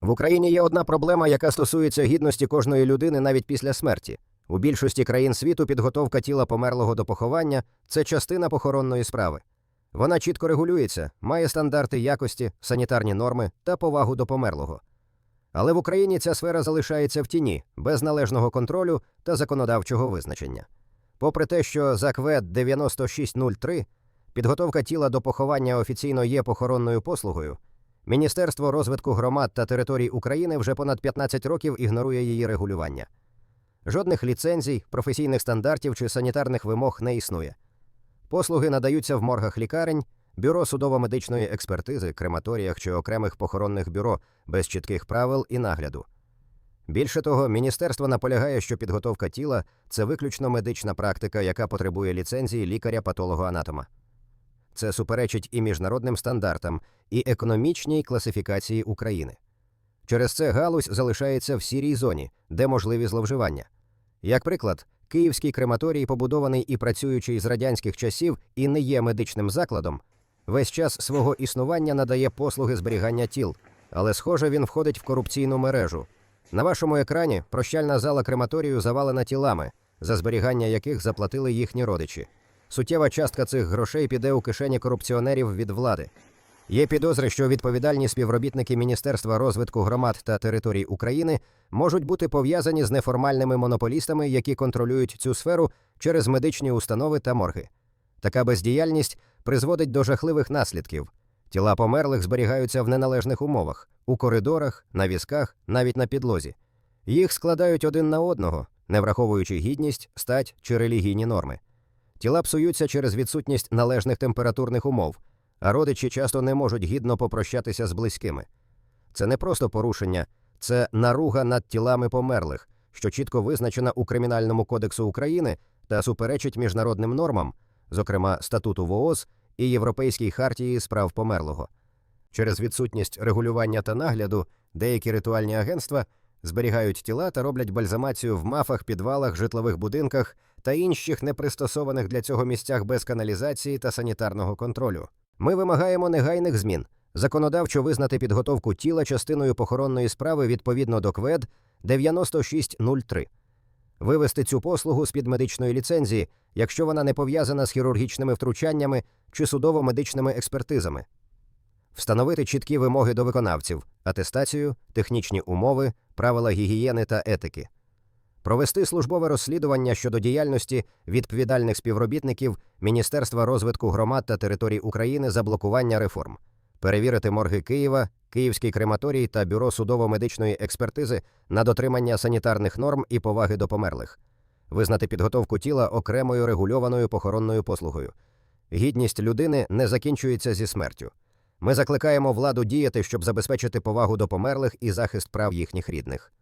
В Україні є одна проблема, яка стосується гідності кожної людини навіть після смерті. У більшості країн світу підготовка тіла померлого до поховання це частина похоронної справи. Вона чітко регулюється, має стандарти якості, санітарні норми та повагу до померлого. Але в Україні ця сфера залишається в тіні, без належного контролю та законодавчого визначення. Попри те, що за КВЕД 9603 підготовка тіла до поховання офіційно є похоронною послугою, Міністерство розвитку громад та територій України вже понад 15 років ігнорує її регулювання. Жодних ліцензій, професійних стандартів чи санітарних вимог не існує. Послуги надаються в моргах лікарень, бюро судово-медичної експертизи, крематоріях чи окремих похоронних бюро без чітких правил і нагляду. Більше того, міністерство наполягає, що підготовка тіла це виключно медична практика, яка потребує ліцензії лікаря-патолога-анатома. Це суперечить і міжнародним стандартам, і економічній класифікації України. Через це галузь залишається в сірій зоні, де можливі зловживання. Як приклад, Київський крематорій, побудований і працюючий з радянських часів і не є медичним закладом, весь час свого існування надає послуги зберігання тіл, але, схоже, він входить в корупційну мережу. На вашому екрані прощальна зала крематорію завалена тілами, за зберігання яких заплатили їхні родичі. Суттєва частка цих грошей піде у кишені корупціонерів від влади. Є підозри, що відповідальні співробітники Міністерства розвитку громад та територій України можуть бути пов'язані з неформальними монополістами, які контролюють цю сферу через медичні установи та морги. Така бездіяльність призводить до жахливих наслідків. Тіла померлих зберігаються в неналежних умовах у коридорах, на візках, навіть на підлозі. Їх складають один на одного, не враховуючи гідність, стать чи релігійні норми. Тіла псуються через відсутність належних температурних умов, а родичі часто не можуть гідно попрощатися з близькими. Це не просто порушення, це наруга над тілами померлих, що чітко визначена у Кримінальному кодексу України та суперечить міжнародним нормам, зокрема статуту ВООЗ і Європейській хартії з прав померлого. Через відсутність регулювання та нагляду деякі ритуальні агентства зберігають тіла та роблять бальзамацію в мафах, підвалах, житлових будинках та інших непристосованих для цього місцях без каналізації та санітарного контролю. Ми вимагаємо негайних змін, законодавчо визнати підготовку тіла частиною похоронної справи відповідно до КВЕД 9603, вивести цю послугу з під медичної ліцензії, якщо вона не пов'язана з хірургічними втручаннями чи судово-медичними експертизами. Встановити чіткі вимоги до виконавців, атестацію, технічні умови, правила гігієни та етики. Провести службове розслідування щодо діяльності відповідальних співробітників Міністерства розвитку громад та територій України за блокування реформ, перевірити морги Києва, Київський крематорій та бюро судово-медичної експертизи на дотримання санітарних норм і поваги до померлих, визнати підготовку тіла окремою регульованою похоронною послугою. Гідність людини не закінчується зі смертю. Ми закликаємо владу діяти, щоб забезпечити повагу до померлих і захист прав їхніх рідних.